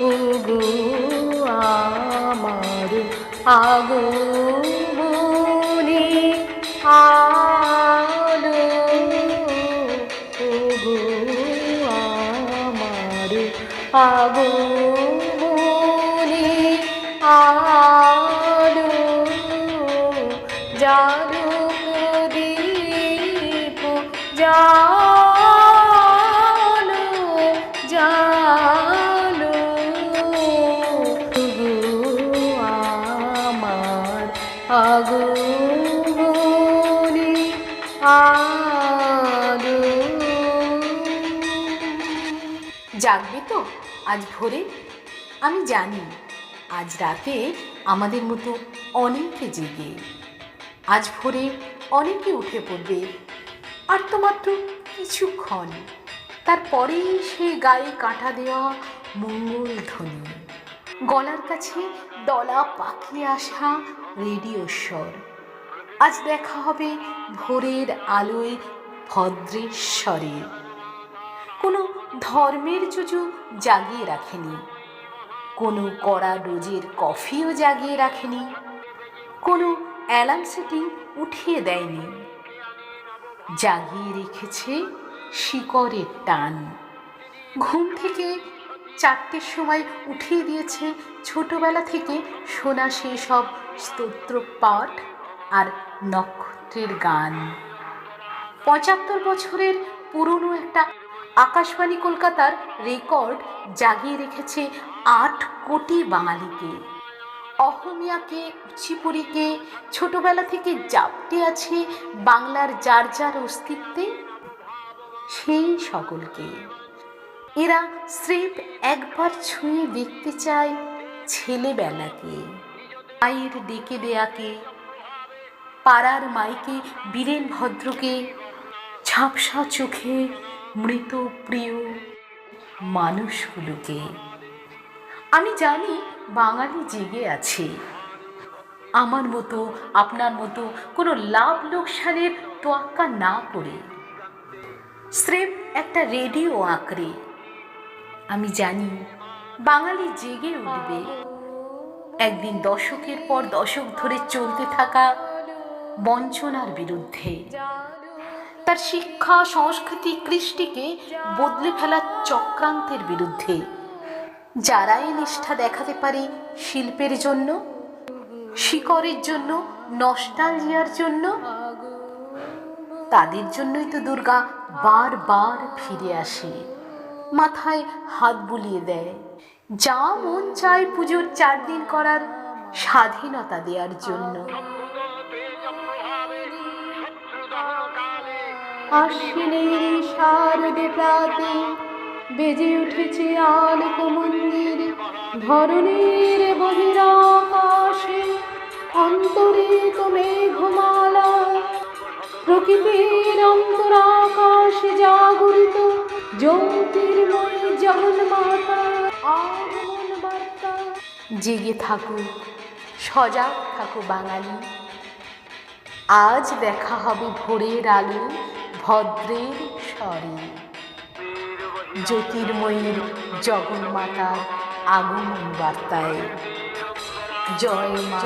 ওগো আমার আগমনে আলো ওগো আমার আগমনে আলো জালো প্রদীপ জালো জাগবে তো? আজ ভোরে? আমি জানি, আজ রাতে আমাদের মতো অনেকে জেগে। আজ ভোরে অনেকে উঠে পড়বে, আর তো মাত্র কিছুক্ষণ। তারপরেই সে গায়ে কাঁটা দেওয়া মঙ্গল ধ্বনি। গলার কাছে দলা পাকিয়ে আসা রেডিও স্বর। আজ দেখা হবে ভোরের আলোয় ভদ্রেশ্বরে কোনো ধর্মের জুজু জাগিয়ে রাখেনি। কোনো কড়া ডোজের কফিও জাগিয়ে রাখেনি। কোনো অ্যালার্ম সেটিং উঠিয়ে দেয়নি। জাগিয়ে রেখেছে শিকড়ের টান। ঘুম থেকে চারটের সময় উঠিয়ে দিয়েছে ছোটবেলা থেকে শোনা সেই সব স্তোত্র পাঠ আর নক্ষত্রের গান। পঁচাত্তর বছরের পুরনো একটা আকাশবাণী কলকাতার রেকর্ড জাগিয়ে রেখেছে আট কোটি বাঙালিকে। অহমিয়াকে, উচিপুরিকে, ছোটবেলা থেকে জাপটে আছে বাংলার যার যার অস্তিত্বে, সেই সকলকে। এরা স্রেফ একবার ছুঁয়ে দেখতে চায় ছেলেবেলাকে। মায়ের ডেকে দেয়াকে, পাড়ার মাইকে বীরেন ভদ্রকে, ঝাপসা চোখে মৃত প্রিয় মানুষগুলোকে। আমি জানি বাঙালি জেগে আছে। আমার মতো, আপনার মতো কোনো লাভ লোকসানের তোয়াক্কা না করে। স্রেফ একটা রেডিও আঁকড়ে। আমি জানি বাঙালি জেগে উঠবে। একদিন দশকের পর দশক ধরে চলতে থাকা বঞ্চনার বিরুদ্ধে। তার শিক্ষা, সংস্কৃতি, কৃষ্টিকে বদলে ফেলার চক্রান্তের বিরুদ্ধে। যারা এই নিষ্ঠা দেখাতে পারে শিল্পের জন্য শিকরের জন্য, নস্টালজিয়ার জন্য, তাদের জন্যই তো দুর্গা বারবার ফিরে আসে, মাথায় হাত বুলিয়ে দেয়। যা মন চায় পুজোর চার দিন করার স্বাধীনতা দেওয়ার জন্য। আশ্বিনের শারদে প্রাতে বেজে উঠেছে আলোক মন্দির। ধরণীর বহিরাকাশে অন্তরিত মেঘমালা। প্রকৃতির অন্তরাকাশে জাগরিত জ্যোতির্ময় জগন্মাতা। আগমন বার্তা। জেগে থাকুক সজাগ থাকো বাঙালি। আজ দেখা হবে ভোরের আলো। ভদ্রের স্বরে। জ্যোতির্ময়ীর জগন্মাতার আগমন বার্তায়। জয় মা।